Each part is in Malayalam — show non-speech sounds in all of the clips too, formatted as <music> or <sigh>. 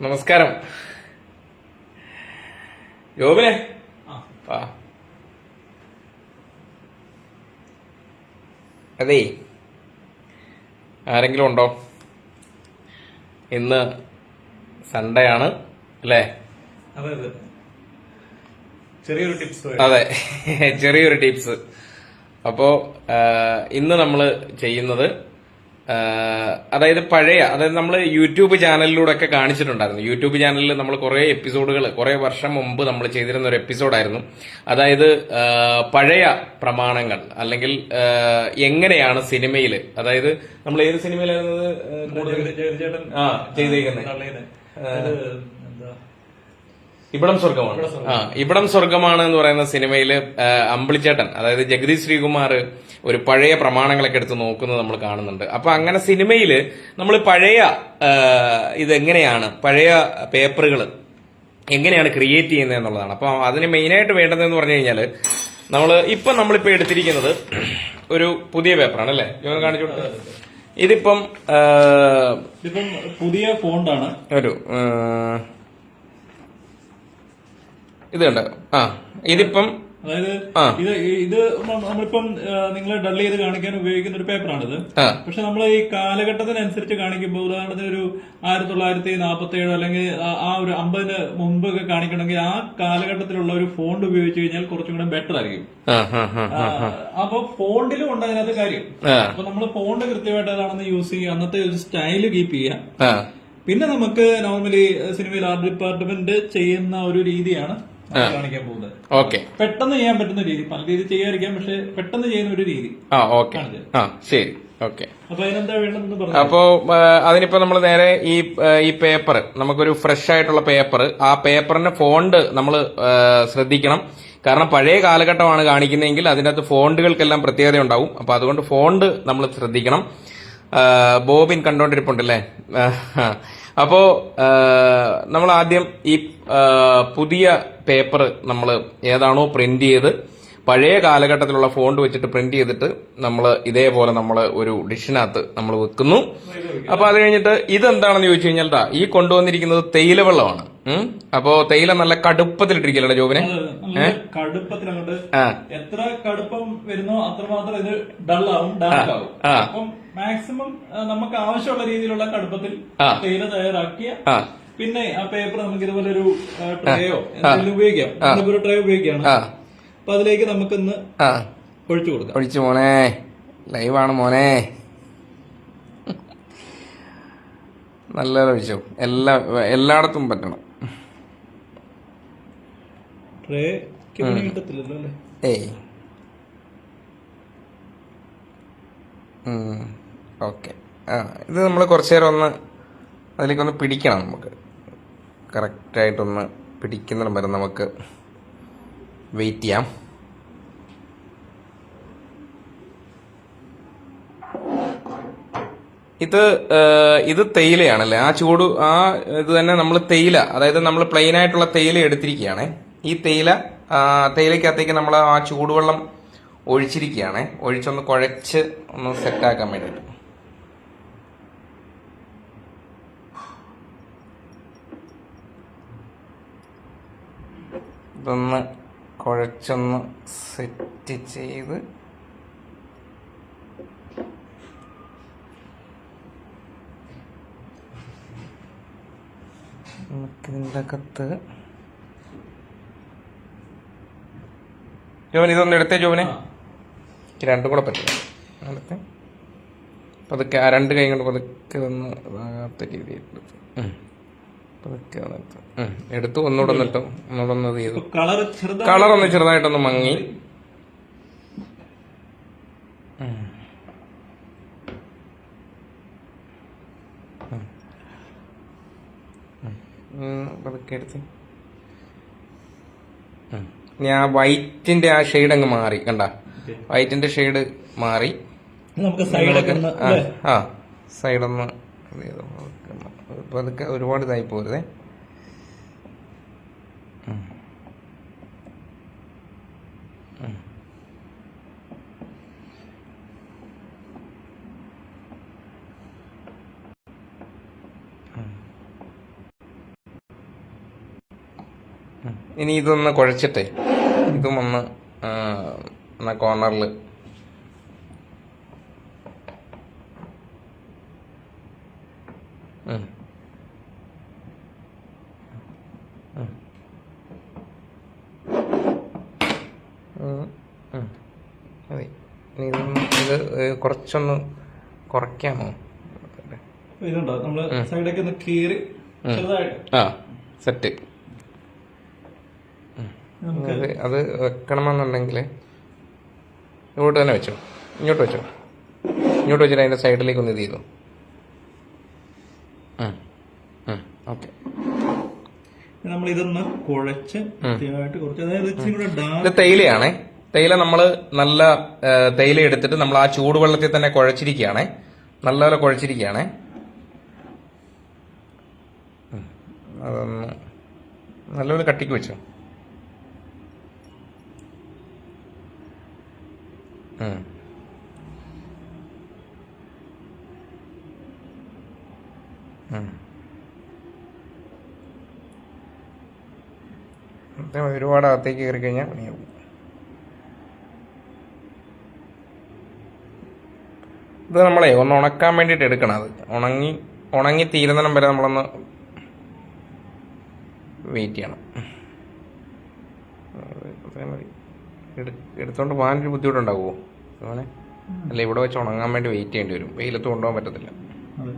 നമസ്കാരം. യോബിനെ? അതേ. ആരെങ്കിലും ഉണ്ടോ? ഇന്ന് സൺഡേ ആണ് അല്ലേ? ചെറിയൊരു ടിപ്സ് അതെ. ചെറിയൊരു ടിപ്സ് <laughs> അപ്പോ ഇന്ന് നമ്മൾ ചെയ്യുന്നത് അതായത് പഴയ അതായത് നമ്മൾ യൂട്യൂബ് ചാനലിലൂടെ ഒക്കെ കാണിച്ചിട്ടുണ്ടായിരുന്നു. യൂട്യൂബ് ചാനലിൽ നമ്മൾ കുറേ എപ്പിസോഡുകൾ കുറെ വർഷം മുമ്പ് നമ്മൾ ചെയ്തിരുന്ന ഒരു എപ്പിസോഡായിരുന്നു. അതായത് പഴയ പ്രമാണങ്ങൾ അല്ലെങ്കിൽ എങ്ങനെയാണ് സിനിമയിൽ അതായത് നമ്മൾ ഏത് സിനിമയിലായിരുന്നത് ആ, കൂടുതൽ ചേട്ടൻ ആ ചെയ്തേക്കുന്നത് ഇവിടം സ്വർഗമാണ് ആ ഇവിടം സ്വർഗമാണ് എന്ന് പറയുന്ന സിനിമയിൽ അമ്പിളിച്ചേട്ടൻ അതായത് ജഗദീഷ് ശ്രീകുമാർ ഒരു പഴയ പ്രമാണങ്ങളൊക്കെ എടുത്ത് നോക്കുന്നത് നമ്മൾ കാണുന്നുണ്ട്. അപ്പൊ അങ്ങനെ സിനിമയിൽ നമ്മൾ പഴയ ഇതെങ്ങനെയാണ്? പഴയ പേപ്പറുകൾ എങ്ങനെയാണ് ക്രിയേറ്റ് ചെയ്യുന്നത് എന്നുള്ളതാണ്. അപ്പൊ അതിന് മെയിനായിട്ട് വേണ്ടതെന്ന് പറഞ്ഞു കഴിഞ്ഞാൽ നമ്മൾ ഇപ്പം നമ്മളിപ്പോൾ എടുത്തിരിക്കുന്നത് ഒരു പുതിയ പേപ്പറാണ് അല്ലേ? കാണിച്ചു. ഇതിപ്പം ഇതിപ്പം പുതിയ ഫോണ്ടാണ്. ഒരു ഇത് കണ്ട? ആ ഇതിപ്പം അതായത് ഇത് ഇത് നമ്മളിപ്പം നിങ്ങൾ ഡൾ ചെയ്ത് കാണിക്കാൻ ഉപയോഗിക്കുന്ന ഒരു പേപ്പറാണിത്. പക്ഷെ നമ്മൾ ഈ കാലഘട്ടത്തിനനുസരിച്ച് കാണിക്കുമ്പോൾ ഉദാഹരണത്തിന് ഒരു ആയിരത്തി തൊള്ളായിരത്തി നാൽപ്പത്തി ഏഴ് അല്ലെങ്കിൽ ആ- ഒരു അമ്പതിന് മുമ്പ് ഒക്കെ കാണിക്കണമെങ്കിൽ ആ കാലഘട്ടത്തിലുള്ള ഒരു ഫോണ്ട് ഉപയോഗിച്ച് കഴിഞ്ഞാൽ കുറച്ചും കൂടെ ബെറ്റർ ആയിരിക്കും. അപ്പൊ ഫോണ്ടിലും ഉണ്ട് അതിനകത്ത് കാര്യം. അപ്പൊ നമ്മൾ ഫോണ്ട് കൃത്യമായിട്ട് അതാണെന്ന് യൂസ് ചെയ്യുക അന്നത്തെ ഒരു സ്റ്റൈൽ കീപ്പ് ചെയ്യുക. പിന്നെ നമുക്ക് നോർമലി സിനിമയിൽ ആർട്ട് ഡിപ്പാർട്ട്മെന്റ് ചെയ്യുന്ന ഒരു രീതിയാണ് കാണിക്കാൻ പോകുന്നത്. ഓക്കെ. പെട്ടെന്ന് ചെയ്യാൻ പറ്റുന്ന രീതി. പല രീതി ചെയ്യാതിരിക്കാം പക്ഷെ പെട്ടെന്ന് ചെയ്യുന്ന ഒരു രീതി. ആ ഓക്കെ. ആ ശരി. ഓക്കെ. അപ്പൊ അതിനെന്താ വേണ്ടതെന്ന് പറഞ്ഞു? അപ്പോ അതിനിപ്പോ നമ്മൾ നേരെ ഈ ഈ പേപ്പർ നമുക്കൊരു ഫ്രഷ് ആയിട്ടുള്ള പേപ്പർ ആ പേപ്പറിന്റെ ഫോണ്ട് നമ്മൾ ശ്രദ്ധിക്കണം. കാരണം പഴയ കാലഘട്ടമാണ് കാണിക്കുന്നതെങ്കിൽ അതിനകത്ത് ഫോണ്ടുകൾക്കെല്ലാം പ്രത്യേകത ഉണ്ടാവും. അപ്പൊ അതുകൊണ്ട് ഫോണ്ട് നമ്മൾ ശ്രദ്ധിക്കണം. ബോബിൻ കണ്ടോണ്ടിരിപ്പുണ്ടല്ലേ? അപ്പോ നമ്മൾ ആദ്യം ഈ പുതിയ പേപ്പർ നമ്മൾ ഏതാണോ പ്രിന്റ് ചെയ്ത് പഴയ കാലഘട്ടത്തിലുള്ള ഫോണ്ട് വെച്ചിട്ട് പ്രിന്റ് ചെയ്തിട്ട് നമ്മൾ ഇതേപോലെ നമ്മൾ ഒരു ഡിഷിനകത്ത് നമ്മൾ വെക്കുന്നു. അപ്പൊ അത് കഴിഞ്ഞിട്ട് ഇതെന്താണെന്ന് ചോദിച്ചു കഴിഞ്ഞാൽ ഈ കൊണ്ടുവന്നിരിക്കുന്നത് തേയില വെള്ളമാണ്. അപ്പോ തേയില നല്ല കടുപ്പത്തിലിട്ടിരിക്കല്ലേ ജോബിനെ? കടുപ്പത്തിൽ എത്ര കടുപ്പം വരുന്നോ അത്രമാത്രം ഇത് ഡൾ ആവും മാക്സിമം നമുക്ക് ആവശ്യമുള്ള രീതിയിലുള്ള കടുപ്പത്തിൽ. തേയില തയ്യാറാക്കിയ പിന്നെ ആ പേപ്പർ നമുക്ക് ഇതുപോലെ ഒരു ട്രേയോ എന്തെങ്കിലും ഉപയോഗിക്കാം. ഒരു ട്രേ ഉപയോഗിക്കുകയാണ്. ആ. അപ്പൊ അതിലേക്ക് നമുക്കിന്ന് ഒഴിച്ചു കൊടുക്കാം. ഒഴിച്ചു മോനെ. ലൈവാണ് മോനെ. നല്ല ഒഴിച്ചു. എല്ലാ എല്ലായിടത്തും പറ്റണം. ട്രേ കിട്ടത്തില്ലല്ലോ അല്ലേ? ഏയ്. ഓക്കെ. ആ ഇത് നമ്മൾ കുറച്ചു നേരം ഒന്ന് അതിലേക്കൊന്ന് പിടിക്കണം നമുക്ക്. കറക്റ്റായിട്ടൊന്ന് പിടിക്കുന്നിടം വരെ നമുക്ക് വെയിറ്റ് ചെയ്യാം. ഇത് ഇത് തേയിലയാണല്ലേ? ആ ചൂട് ആ ഇത് തന്നെ നമ്മൾ തേയില അതായത് നമ്മൾ പ്ലെയിൻ ആയിട്ടുള്ള തേയില എടുത്തിരിക്കുകയാണ്. ഈ തേയില തേയിലക്കകത്തേക്ക് നമ്മൾ ആ ചൂടുവെള്ളം ഒഴിച്ചിരിക്കുകയാണ്. ഒഴിച്ചൊന്ന് കുഴച്ച് ഒന്ന് സെറ്റാക്കാൻ വേണ്ടിയിട്ട്. ഇതൊന്ന് കുഴച്ചൊന്ന് സെറ്റ് ചെയ്ത് നമുക്കിതിന്റെ അകത്ത് ജോവൻ ഇതൊന്ന് എടുത്തേ ജോവനെ. എനിക്ക് രണ്ടും കൂടെ പറ്റില്ല. എടുത്തേ പതുക്കെ ആ രണ്ട് കൈ കൊണ്ട് പതുക്കെ ഒന്ന് ഇതാകാത്ത രീതിയിൽ എടുത്ത്. എടുത്ത്. ഒന്നുകൂടെ ഒന്ന് ചെയ്തു. കളർ ഒന്ന് ചെറുതായിട്ടൊന്ന് മങ്ങി. ഞാൻ. പതുക്കെ എടുത്ത്. ഇനി ആ വൈറ്റിന്റെ ആ ഷെയ്ഡ് അങ്ങ് മാറി. കണ്ട? വൈറ്റിന്റെ ഷെയ്ഡ് മാറി. നമുക്ക് സൈഡൊക്കെ ഒന്ന് ആ, സൈഡ് ഒന്ന് സൈഡൊന്ന്. പതുക്കെ ഒരുപാട് ഇതായി പോരുതേ. ഇനി ഇതൊന്ന് കുഴച്ചിട്ടെ. ഇതും ഒന്ന് കോർണറിൽ ഇതൊന്ന് ഇത് കുറച്ചൊന്ന് കുറയ്ക്കാമോ? ഇതുണ്ടോ? നമ്മൾ സൈഡൊക്കെ ഒന്ന് കീറി ആ സെറ്റ്. അത് അത് വെക്കണമെന്നുണ്ടെങ്കിൽ ഇങ്ങോട്ട് തന്നെ വെച്ചോ. ഇങ്ങോട്ട് വെച്ചോ. ഇങ്ങോട്ട് വെച്ചിട്ട് അതിന്റെ സൈഡിലേക്ക് ഒന്ന് ഇത് ചെയ്തു. ഓക്കെ. നമ്മൾ ഇതൊന്ന് കുഴച്ച് കൃത്യമായിട്ട് കുറച്ച്. അതായത് ഇച്ചിരി കൂടെ ഡാർക്ക് തേയിലയാണേ. തേയില നമ്മൾ നല്ല തേയില എടുത്തിട്ട് നമ്മൾ ആ ചൂടുവെള്ളത്തിൽ തന്നെ കുഴച്ചിരിക്കുകയാണേ. നല്ലപോലെ കുഴച്ചിരിക്കുകയാണേ. അതൊന്ന് നല്ലപോലെ കട്ടിക്ക് വെച്ചു. ഉം. ഉം. ഇത് ഒരുപാട് അകത്തേക്ക് കയറി കഴിഞ്ഞാൽ പണിയാവും. ഇത് നമ്മളെ ഒന്ന് ഉണക്കാൻ വേണ്ടിയിട്ട് എടുക്കണം അത്. ഉണങ്ങി ഉണങ്ങി തീരുന്നിടം വരെ നമ്മളൊന്ന് വെയിറ്റ് ചെയ്യണം. എടുത്തോണ്ട് പോകാനൊരു ബുദ്ധിമുട്ടുണ്ടാവുമോ അങ്ങനെ അല്ല ഇവിടെ വെച്ച് ഉണങ്ങാൻ വേണ്ടി വെയിറ്റ് ചെയ്യേണ്ടി വരും. വെയിലത്ത് കൊണ്ടുപോകാൻ പറ്റത്തില്ല. അതെ.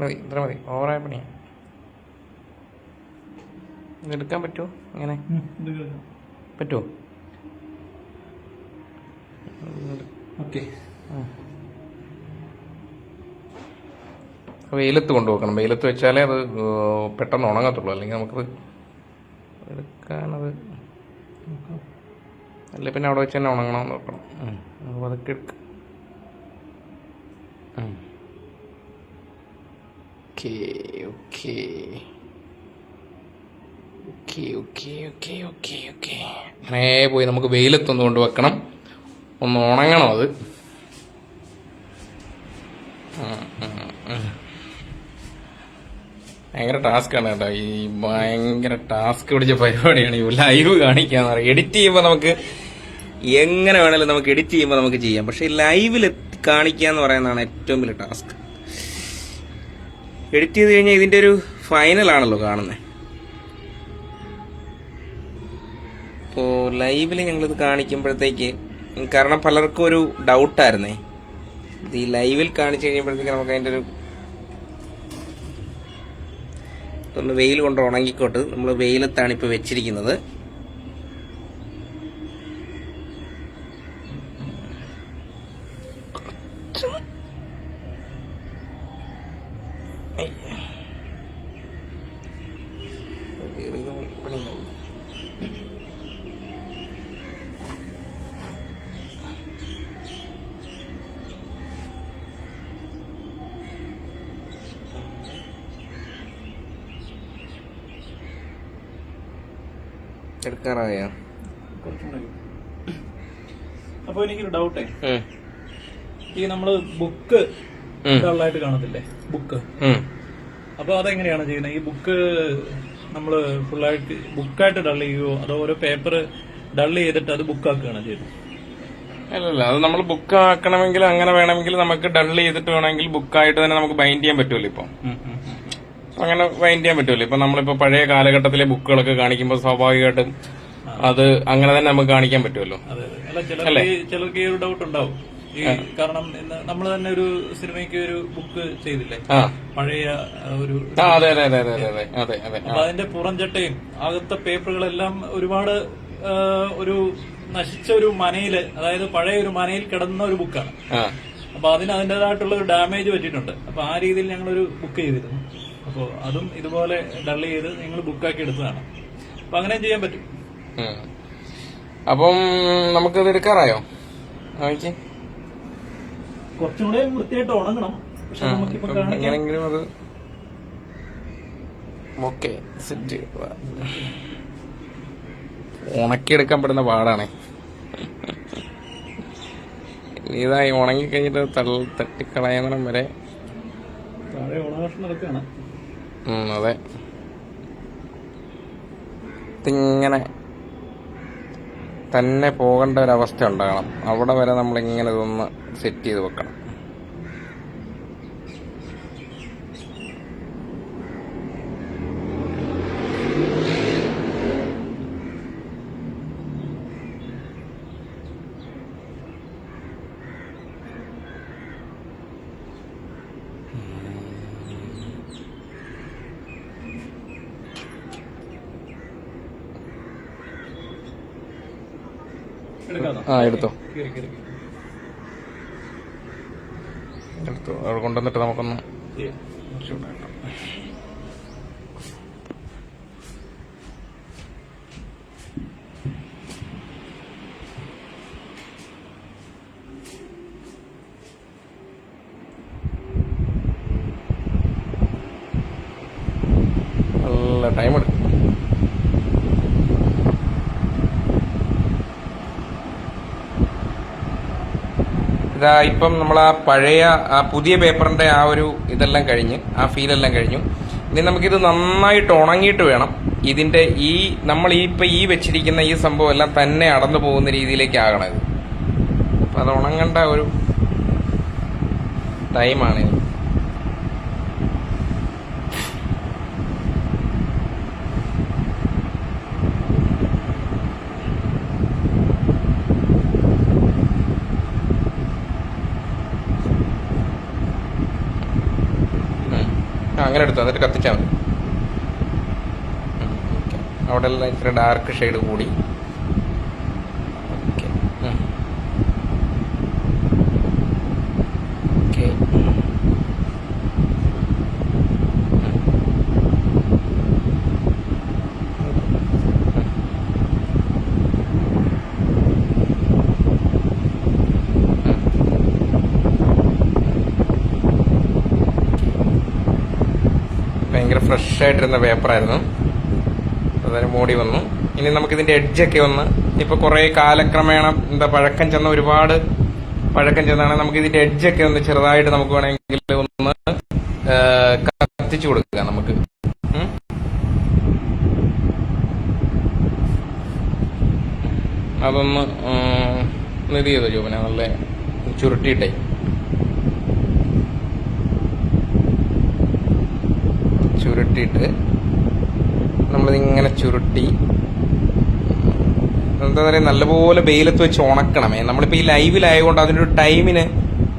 മതി ഇത്ര മതി. ഓവറായ പണിയാ. ഇതെടുക്കാൻ പറ്റുമോ കേൾക്കാം. പറ്റുമോ ഓക്കെ. വെയിലത്ത് കൊണ്ടുപോക്കണം വെയിലത്ത് വെച്ചാലേ അത് പെട്ടെന്ന് ഉണങ്ങത്തുള്ളൂ. അല്ലെങ്കിൽ നമുക്കത് എടുക്കാനത് അല്ല പിന്നെ അവിടെ വെച്ച് തന്നെ ഉണങ്ങണമെന്ന് നോക്കണം. അപ്പോൾ അതൊക്കെ എടുക്ക. Okay okay okay okay okay okay okay അങ്ങനെ പോയി നമുക്ക് വെയിലത്തൊന്ന് കൊണ്ട് വെക്കണം ഒന്ന് ഉണങ്ങണം അത്. ഭയങ്കര ടാസ്ക് ആണ് കേട്ടോ. ഈ ഭയങ്കര ടാസ്ക് പിടിച്ച പരിപാടിയാണ്. ഈ ലൈവ് പറയാം. എഡിറ്റ് ചെയ്യുമ്പോൾ നമുക്ക് എങ്ങനെ വേണേലും നമുക്ക് എഡിറ്റ് ചെയ്യുമ്പോൾ നമുക്ക് ചെയ്യാം. പക്ഷേ ലൈവിൽ കാണിക്കുക എന്ന് പറയുന്നതാണ് ഏറ്റവും വലിയ ടാസ്ക് എഡിറ്റ് ചെയ്ത് കഴിഞ്ഞാൽ ഇതിന്റെ ഒരു ഫൈനലാണല്ലോ കാണുന്നത് അപ്പോൾ ലൈവിൽ ഞങ്ങളിത് കാണിക്കുമ്പോഴത്തേക്ക് കാരണം പലർക്കും ഒരു ഡൗട്ടായിരുന്നേ ഇത് ഈ ലൈവിൽ കാണിച്ചു കഴിയുമ്പോഴത്തേക്ക് നമുക്ക് അതിന്റെ ഒരു ഒന്ന് വെയിൽ കൊണ്ട് ഉണങ്ങിക്കോട്ട്. നമ്മൾ വെയിലത്താണ് ഇപ്പോൾ വെച്ചിരിക്കുന്നത്. എടുക്കാറായോ. അപ്പൊ എനിക്കൊരു ഡൗട്ടേ. ഈ നമ്മൾ ബുക്ക്. ഡള്ളായിട്ട് കാണത്തില്ലേ? ബുക്ക്. അപ്പൊ അതെങ്ങനെയാണ് ചെയ്യുന്നത്? ഈ ബുക്ക് നമ്മൾ ഫുള്ളായിട്ട് ബുക്കായിട്ട് ഡൾ ചെയ്യുവോ? അതോ ഓരോ പേപ്പർ ഡൾ ചെയ്തിട്ട് അത് ബുക്കാക്കുകയാണ് ചെയ്യുന്നത്? അല്ലല്ല അത് നമ്മൾ ബുക്ക് ആക്കണമെങ്കിൽ അങ്ങനെ വേണമെങ്കിൽ നമുക്ക് ഡൾ ചെയ്തിട്ട് വേണമെങ്കിൽ ബുക്കായിട്ട് തന്നെ നമുക്ക് ബൈൻഡ് ചെയ്യാൻ പറ്റുമല്ലോ ഇപ്പം. അങ്ങനെ വൈൻഡ് ചെയ്യാൻ പറ്റുമല്ലോ ഇപ്പൊ നമ്മളിപ്പോ പഴയ കാലഘട്ടത്തിലെ ബുക്കുകളൊക്കെ കാണിക്കുമ്പോൾ സ്വാഭാവികമായിട്ടും അത് അങ്ങനെ തന്നെ നമുക്ക് കാണിക്കാൻ പറ്റുമല്ലോ. ചിലർക്ക് ഈ ഒരു ഡൗട്ട് ഉണ്ടാവും. കാരണം നമ്മൾ തന്നെ ഒരു സിനിമയ്ക്ക് ഒരു ബുക്ക് ചെയ്തില്ലേ? പഴയ ഒരു അതിന്റെ പുറംചട്ടയും അകത്തെ പേപ്പറുകളെല്ലാം ഒരുപാട് ഒരു നശിച്ച ഒരു മനയിൽ അതായത് പഴയ ഒരു മനയിൽ കിടന്ന ഒരു ബുക്കാണ്. അപ്പൊ അതിന് അതിന്റെതായിട്ടുള്ള ഒരു ഡാമേജ് പറ്റിയിട്ടുണ്ട്. അപ്പൊ ആ രീതിയിൽ ഞങ്ങളൊരു ബുക്ക് ചെയ്തിരുന്നു. അപ്പോൾ അതും ഇതുപോലെ ഡൾ ചെയ്ത് നിങ്ങൾ ബുക്കാക്കി എടുത്തതാണ്. അപ്പൊ അങ്ങനെ ചെയ്യാൻ പറ്റും. അപ്പം നമുക്കത് എടുക്കാറായോ? കുറച്ചുകൂടെ കുറച്ചും കൂടെ വൃത്തിയായിട്ട് ഉണങ്ങണം. പക്ഷെ നമുക്കിപ്പോ കാണിക്കാൻ എങ്ങനെങ്കിലും അത് ഓക്കെ സെറ്റ്. ഉണക്കിയെടുക്കാൻ പെടുന്ന പാടാണ് ഇതായി ഉണങ്ങി കഴിഞ്ഞിട്ട് തട്ടിക്കളയണം വരെ താഴെ ഓണാഘോഷം നടക്കുകയാണ് അതെ. ഇതിങ്ങനെ തന്നെ പോകേണ്ട ഒരവസ്ഥ ഉണ്ടാകണം. അവിടെ വരെ നമ്മളിങ്ങനെ ഇതൊന്ന് സെറ്റ് ചെയ്ത് വെക്കണം. ആ എടുത്തോ. എടുത്തു. അവിടെ കൊണ്ടുവന്നിട്ട് നമുക്കൊന്ന് ചൂടാക്കാം നല്ല ടൈം എടുക്കും ഇപ്പം നമ്മൾ ആ പഴയ ആ പുതിയ പേപ്പറിന്റെ ആ ഒരു ഇതെല്ലാം കഴിഞ്ഞ് ആ ഫീലെല്ലാം കഴിഞ്ഞു. ഇനി നമുക്കിത് നന്നായിട്ട് ഉണങ്ങിയിട്ട് വേണം. ഇതിന്റെ ഈ നമ്മൾ ഈ ഇപ്പൊ ഈ വെച്ചിരിക്കുന്ന ഈ സംഭവം എല്ലാം തന്നെ അടന്നു പോകുന്ന രീതിയിലേക്ക് ആകണം ഇത്. അപ്പൊ അത് ഉണങ്ങേണ്ട ഒരു ടൈമാണ് ഇത് ഉം. ആ അങ്ങനെ എടുത്തു എന്നിട്ട് കത്തിച്ചാൽ മതി. അവിടെ എല്ലാം ഇച്ചിരി ഡാർക്ക് ഷെയ്ഡ് കൂടി ഓക്കേ. ഉം. ഓക്കേ. ഉം. ഭയങ്കര ഫ്രഷ് ആയിട്ടിരുന്ന പേപ്പറായിരുന്നു. അതൊരു മോടി വന്നു. ഇനി നമുക്ക് ഇതിന്റെ എഡ്ജൊക്കെ ഒന്ന് ഇപ്പൊ കുറേ കാലക്രമേണ എന്താ പഴക്കം ചെന്ന ഒരുപാട് പഴക്കം ചെന്നാണ് നമുക്ക് ഇതിന്റെ എഡ്ജൊക്കെ ഒന്ന് ചെറുതായിട്ട് നമുക്ക് വേണമെങ്കിൽ ഒന്ന് കത്തിച്ചു കൊടുക്കുക നമുക്ക്. അതൊന്ന് ഇത് ചെയ്തോ ജോബിനെ? നല്ല ചുരുട്ടിയിട്ടേ. ചുരുട്ടിയിട്ട് നമ്മളിതിങ്ങനെ ചുരുട്ടി. എന്താ പറയുക നല്ലപോലെ വെയിലത്ത് വെച്ച് ഉണക്കണമേ നമ്മളിപ്പോൾ ഈ ലൈവിലായതുകൊണ്ട് അതിനൊരു ടൈമിന്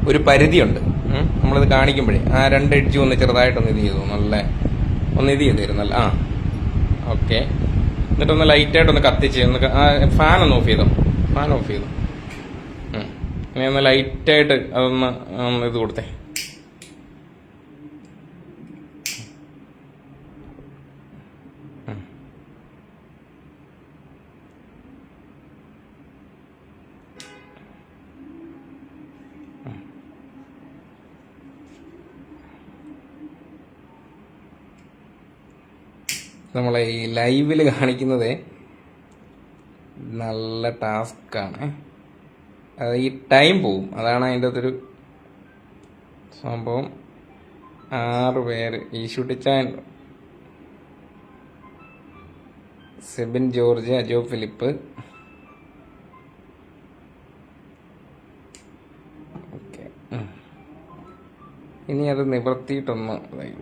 ഒരു പരിധിയുണ്ട്. നമ്മളിത് കാണിക്കുമ്പോഴേ. ആ രണ്ട് എഡ്ജ് ഒന്ന് ചെറുതായിട്ടൊന്ന് ഇത് ചെയ്തു. നല്ല ഒന്ന് ഇത് ചെയ്തിരുന്നല്ല തരും. നല്ല ആ. ഓക്കെ. എന്നിട്ടൊന്ന് ലൈറ്റായിട്ടൊന്ന് കത്തിച്ച് ഒന്ന് ഫാൻ ഒന്ന് ഓഫ് ചെയ്തോ? ഫാൻ ഓഫ് ചെയ്തു. ഇനി ഒന്ന് ലൈറ്റായിട്ട് അതൊന്ന് ഇത് കൊടുത്തേ. നമ്മളെ ഈ ലൈവിൽ കാണിക്കുന്നത് നല്ല ടാസ്ക്കാണ്. അത് ഈ ടൈം പോവും. അതാണ് അതിന്റെ അകത്തൊരു സംഭവം. ആറ് പേര്. ഈ ഷുട്ടിച്ചാൻ സെബിൻ ജോർജ് അജോ ഫിലിപ്പ്. ഇനി അത് നിവർത്തിയിട്ടൊന്ന് ഇതായി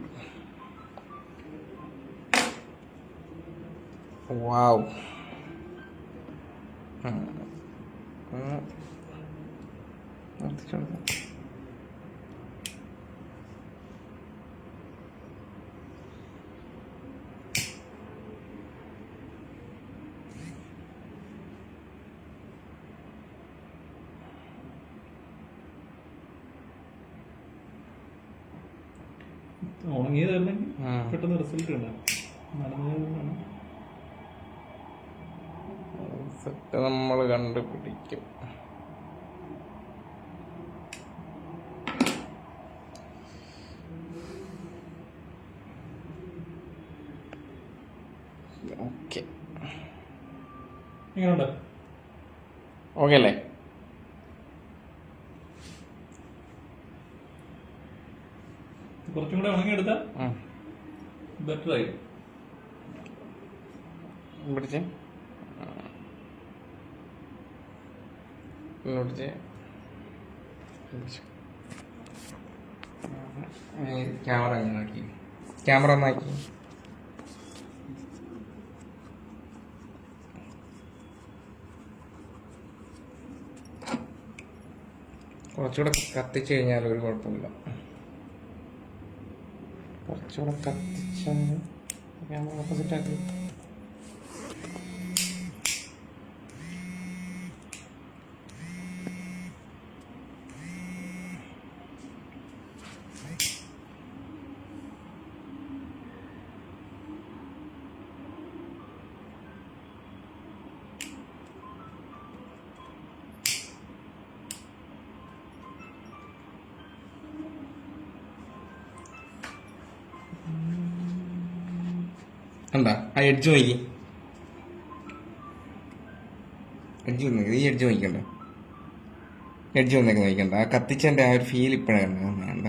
വാവ് ഉം. ഉം. നിർത്തിച്ചോ. ഉണങ്ങിയതല്ലെങ്കിൽ ഉം. പെട്ടെന്ന് റിസൾട്ട് ഉണ്ടാകും നനഞ്ഞതാണ് സെറ്റ് നമ്മൾ കണ്ടുപിടിക്കും. ഓക്കെ. ഓക്കെ അല്ലേ? കുറച്ചും കൂടെ ഉണങ്ങിയെടുത്താൽ എടുത്താൽ ബെറ്റർ ആയി. പിടിച്ച്. ഒന്ന് ചെയ്യാം. ക്യാമറ നോക്കി. ക്യാമറ ഒന്നാക്കി കുറച്ചുകൂടെ കത്തിച്ചു കഴിഞ്ഞാൽ ഒരു കുഴപ്പമില്ല. കുറച്ചുകൂടെ കത്തിച്ചാൽ ക്യാമറ ഓപ്പോസിറ്റ് ആക്കി. എന്താ ആ എഡ്ജ് നോക്കി എഡ്ജ് വന്നേക്കുന്നത് ഈ എഡ്ജ് നോക്കണ്ട എഡ്ജ് വന്നേക്ക് നോക്കണ്ട ആ ആ ഒരു ഫീൽ ഇപ്പോഴാണ്. വേണ്ട.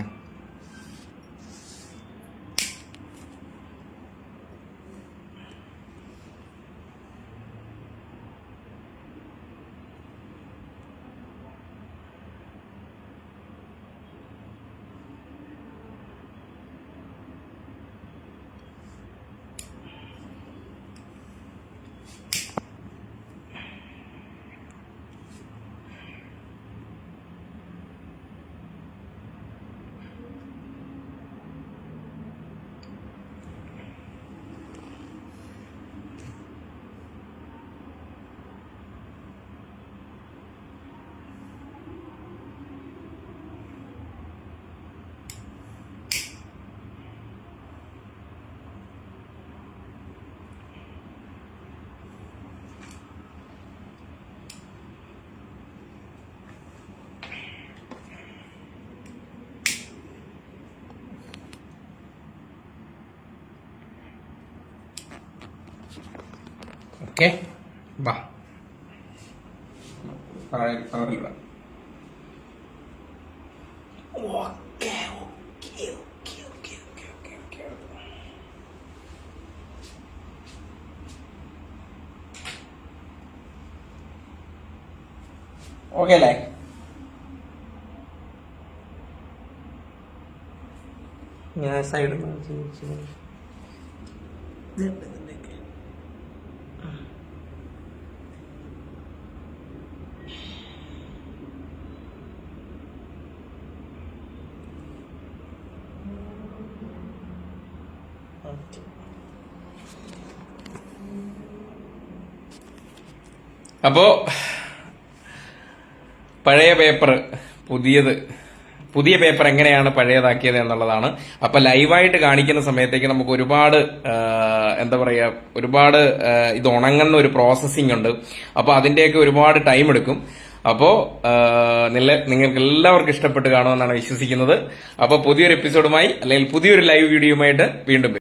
ഓക്കെ. വാ. പവറിലിടാം okay okay okay okay okay okay okay. Okay അല്ലേ ഞാൻ സൈഡിൽ അപ്പോ പഴയ പേപ്പർ പുതിയത് പുതിയ പേപ്പർ എങ്ങനെയാണ് പഴയതാക്കിയത് എന്നുള്ളതാണ്. അപ്പൊ ലൈവായിട്ട് കാണിക്കുന്ന സമയത്തേക്ക് നമുക്ക് ഒരുപാട് എന്താ പറയുക ഒരുപാട് ഇത് ഉണങ്ങുന്ന ഒരു പ്രോസസ്സിംഗ് ഉണ്ട്. അപ്പൊ അതിന്റെയൊക്കെ ഒരുപാട് ടൈം എടുക്കും. അപ്പോ ആ, നില- നിങ്ങൾക്ക് എല്ലാവർക്കും ഇഷ്ടപ്പെട്ട് കാണുമെന്നാണ് വിശ്വസിക്കുന്നത്. അപ്പോൾ പുതിയൊരു എപ്പിസോഡുമായി അല്ലെങ്കിൽ പുതിയൊരു ലൈവ് വീഡിയോയുമായിട്ട് വീണ്ടും.